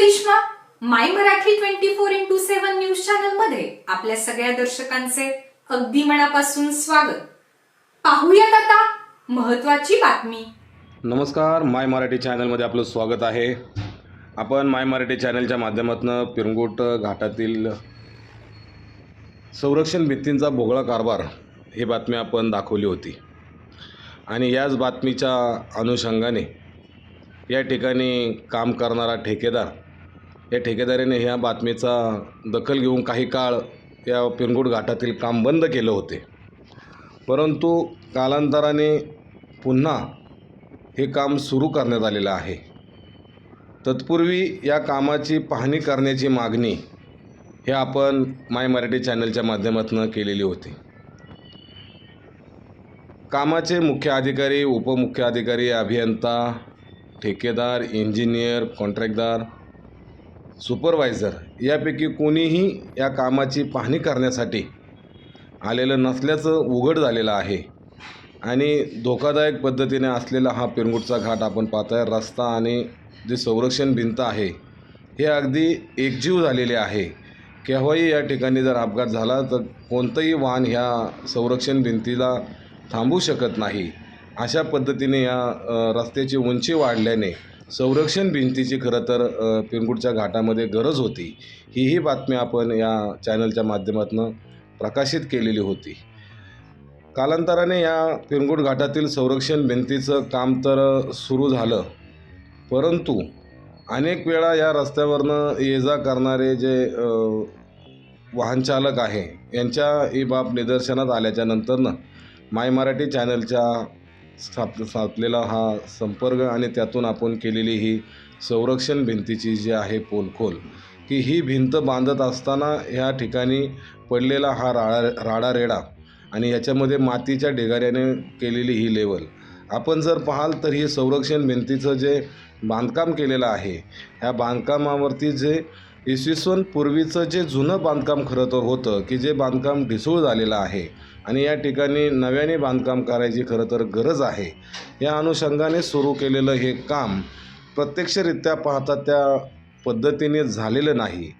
Karishma my Marathi twenty four into seven news चॅनलमध्ये आपल्या सगळ्या दर्शकांचे अगदी मनापासून स्वागत. पाहूयात आता महत्वाची बातमी. नमस्कार माय मराठी चॅनलमध्ये आपलं स्वागत आहे. आपण माय मराठी चॅनलच्या माध्यमातून पिरंगुट घाटातील संरक्षण भित्तींचा भोगळा कारभार ही बातमी आपण दाखवली होती. आणि याच बातमीच्या अनुषंगाने या ठिकाणी काम करणारा ठेकेदार या ठेकेदारीने ह्या बातमीचा दखल घेऊन काही काळ या पिंगुड घाटातील काम बंद केलं होते. परंतु कालांतराने पुन्हा हे काम सुरू करण्यात आलेलं आहे. तत्पूर्वी या कामाची पाहणी करण्याची मागणी हे आपण माय मराठी चॅनलच्या माध्यमातून केलेली होती. कामाचे मुख्य अधिकारी उपमुख्य अधिकारी अभियंता ठेकेदार इंजिनियर कॉन्ट्रॅक्टदार सुपरवायझर यापैकी कोणीही या कामाची पाहणी करण्यासाठी आलेलं नसल्याचं उघड झालेलं आहे. आणि धोकादायक पद्धतीने असलेला हा पिरंगुटचा घाट आपण पाहताय. रस्ता आणि जे संरक्षण भिंत आहे हे अगदी एकजीव झालेले आहे. केव्हाही या ठिकाणी जर अपघात झाला तर कोणतंही वाहन ह्या संरक्षण भिंतीला थांबू शकत नाही. अशा पद्धतीने या रस्त्याची उंची वाढल्याने संरक्षण भिंतीची खरं तर अ, घाटामध्ये गरज होती. हीही बातमी आपण या चॅनलच्या माध्यमातून प्रकाशित केलेली होती. कालांतराने या पिरंगुट घाटातील संरक्षण भिंतीचं काम तर सुरू झालं. परंतु अनेक वेळा या रस्त्यावरनं ये जा करणारे जे वाहनचालक आहे यांच्या ही बाब निदर्शनात आल्याच्या नंतरनं माय मराठी चॅनलच्या स्थाप साधलेला हा संपर्क आणि त्यातून आपण केलेली ही संरक्षण भिंतीची जी आहे पोलखोल की ही भिंत बांधत असताना ह्या ठिकाणी पडलेला हा राळा राडा रेडा आणि याच्यामध्ये मातीच्या ढिगाऱ्याने केलेली ही लेवल. आपण जर पाहाल तर ही संरक्षण भिंतीचं जे बांधकाम केलेलं आहे ह्या बांधकामावरती जे इसवी सन पूर्वीचं जे जुनं बांधकाम खरं तर होतं की जे बांधकाम ढिसूळ झालेलं आहे आणि या ठिकाणी नव्याने बांधकाम करायची खरं तर गरज आहे या अनुषंगाने सुरू केलेलं हे काम प्रत्यक्षरित्या पाहता त्या पद्धतीने झालेलं नाही.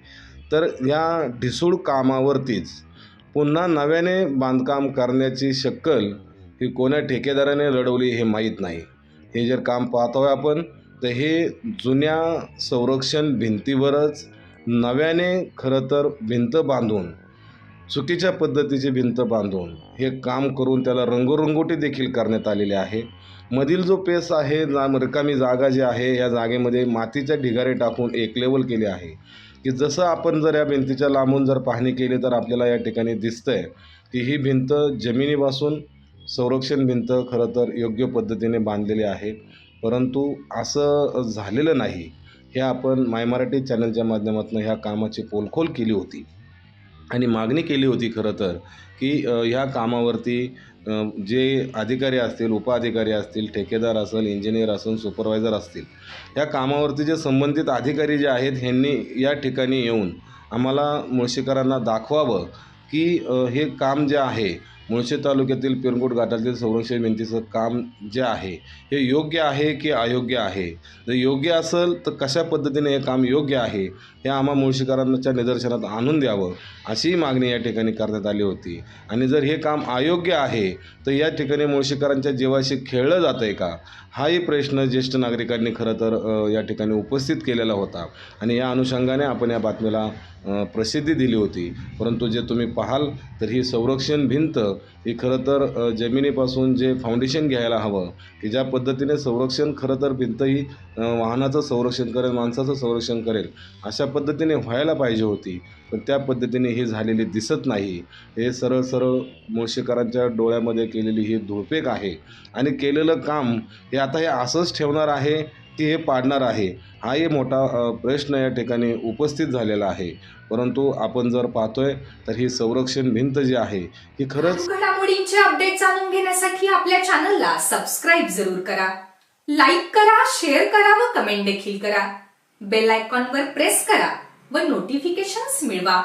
तर या ढिसूळ कामावरतीच पुन्हा नव्याने बांधकाम करण्याची शक्कल ही कोण्या ठेकेदाराने लढवली हे माहीत नाही. हे जर काम पाहतोय आपण तर हे जुन्या संरक्षण भिंतीवरच नव्याने खरं तर भिंत बांधून चुकीच्या पद्धतीची भिंत बांधून हे काम करून त्याला रंगोरंगोटी देखील करण्यात आलेली आहे. मधील जो पेस आहे जा रिकामी जागा जी आहे या जागेमध्ये मातीच्या ढिगारे टाकून एक लेवल केले आहे. की जसं आपण जर या भिंतीच्या लांबून जर पाहणी केली तर आपल्याला या ठिकाणी दिसतंय की ही भिंत जमिनीपासून संरक्षण भिंत खरं तर योग्य पद्धतीने बांधलेली आहे. परंतु असं झालेलं नाही. हे आपण माय मराठी चॅनलच्या माध्यमातून ह्या कामाची पोलखोल केली होती. आणि मागणी केली होती खरं तर की ह्या कामावरती जे अधिकारी असतील उपअधिकारी असतील ठेकेदार असेल इंजिनियर असेल सुपरवायझर असतील या कामावरती जे संबंधित अधिकारी जे आहेत ह्यांनी या ठिकाणी येऊन आम्हाला मुळशीकरांना दाखवावं की हे काम जे आहे मुळशी तालुक्यातील पिरंगुट घाटातील संरक्षण भिंतीचं काम जे आहे हे योग्य आहे की अयोग्य आहे? जर योग्य असेल तर कशा पद्धतीने हे काम योग्य आहे हे आम्हा मुळशीकरांच्या निदर्शनात आणून द्यावं अशीही मागणी या ठिकाणी करण्यात आली होती. आणि जर हे काम अयोग्य आहे तर या ठिकाणी मुळशीकरांच्या जीवाशी खेळलं जातं आहे का? हाही प्रश्न ज्येष्ठ नागरिकांनी खरं तर या ठिकाणी उपस्थित केलेला होता. आणि या अनुषंगाने आपण या बातमीला प्रसिद्धी दिली होती. परंतु जे तुम्ही पाहाल तर ही संरक्षण भिंत हे खरं तर जमिनीपासून जे फाउंडेशन घ्यायला हवं की ज्या पद्धतीने संरक्षण खरं तर भिंत ही वाहनाचं संरक्षण करेल माणसाचं संरक्षण करेल अशा पद्धतीने व्हायला पाहिजे होती. पण त्या पद्धतीने ही झालेली दिसत नाही. हे सरळ सरळ मुळशीकरांच्या डोळ्यामध्ये केलेली ही धुळपेक आहे. आणि केलेलं काम हे आता हे असंच ठेवणार आहे ते हे पाडणार आहे हाही मोठा प्रश्न या ठिकाणी उपस्थित झालेला आहे. परंतु आपण जर पाहतोय तर ही संरक्षण भिंत जी आहे ही खरंच घडामोडींचे अपडेट जाणून घेण्यासाठी आपल्या चॅनलला सबस्क्राईब जरूर करा. लाईक करा शेअर करा व कमेंट देखील करा. बेल आयकॉनवर प्रेस करा व नोटिफिकेशन्स मिळवा.